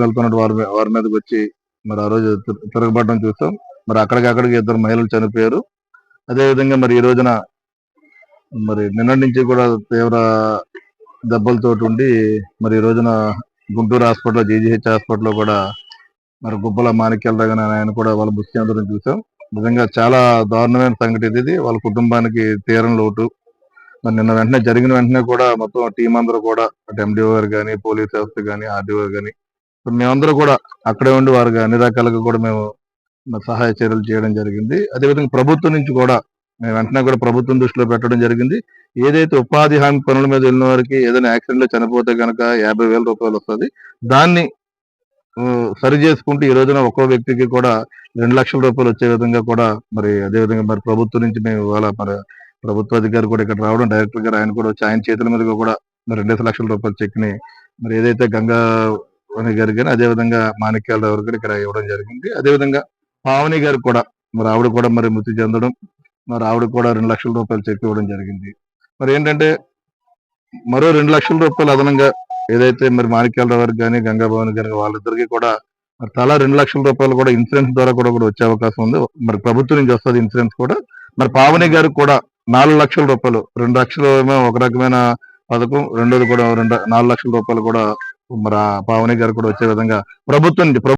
వెళ్తున్నట్టు వారి వారి మీదకి వచ్చి మరి ఆ రోజు తిరగబడడం చూసాం. మరి అక్కడికి ఇద్దరు మహిళలు చనిపోయారు. అదే విధంగా మరి ఈ రోజున మరి నిన్నటి నుంచి కూడా తీవ్ర దెబ్బలతో ఉండి మరి ఈ రోజున గుంటూరు హాస్పిటల్ జీజీహెచ్ హాస్పిటల్లో కూడా మరి గుబ్బల మాణిక్యాల దగ్గర ఆయన కూడా వాళ్ళ మృతి చెందడం చూసాం. నిజంగా చాలా దారుణమైన సంఘటన ఇది. వాళ్ళ కుటుంబానికి తీరం లోటు. మరి నిన్న వెంటనే జరిగిన వెంటనే కూడా మొత్తం టీం అందరూ కూడా అటు ఎండిఓ గారు కానీ పోలీస్ ఆఫీసర్ కానీ ఆర్డీఓ కానీ మేమందరూ కూడా అక్కడే ఉండి వారికి అన్ని రకాలుగా కూడా మేము సహాయ చర్యలు చేయడం జరిగింది. అదేవిధంగా ప్రభుత్వం నుంచి కూడా మేము వెంటనే కూడా ప్రభుత్వం దృష్టిలో పెట్టడం జరిగింది. ఏదైతే ఉపాధి హామీ పనుల మీద వెళ్ళిన వారికి ఏదైనా యాక్సిడెంట్లో చనిపోతే కనుక యాభై వేల రూపాయలు వస్తుంది. దాన్ని సరి చేసుకుంటూ ఈ రోజున ఒక్కో వ్యక్తికి కూడా రెండు లక్షల రూపాయలు వచ్చే విధంగా కూడా మరి అదే విధంగా మరి ప్రభుత్వం నుంచి మేము ఇవాళ మరి ప్రభుత్వ అధికారి కూడా ఇక్కడ రావడం డైరెక్టర్ గారు ఆయన కూడా వచ్చి ఆయన చేతుల మీదుగా కూడా మరి రెండు లక్షల రూపాయల చెక్ని మరి ఏదైతే గంగా వాణి గారికి కానీ అదే విధంగా గారు ఇక్కడ ఇవ్వడం జరిగింది. అదే విధంగా పావని గారికి కూడా మరి ఆవిడ కూడా మరి మృతి చెందడం మరి ఆవిడ కూడా రెండు లక్షల రూపాయలు చెక్ ఇవ్వడం జరిగింది. మరి ఏంటంటే మరో రెండు లక్షల రూపాయలు అదనంగా ఏదైతే మరి మాణిక్యాల గారికి కానీ గంగా భవన్ గారికి వాళ్ళిద్దరికి కూడా మరి తలా రెండు లక్షల రూపాయలు కూడా ఇన్సూరెన్స్ ద్వారా కూడా కూడా వచ్చే అవకాశం ఉంది. మరి ప్రభుత్వం నుంచి వస్తుంది ఇన్సూరెన్స్ కూడా. మరి పావని గారికి కూడా నాలుగు లక్షల రూపాయలు రెండు లక్షలు ఒక రకమైన పథకం రెండోది కూడా రెండు నాలుగు లక్షల రూపాయలు కూడా మరి పావని గారు కూడా వచ్చే విధంగా ప్రభుత్వం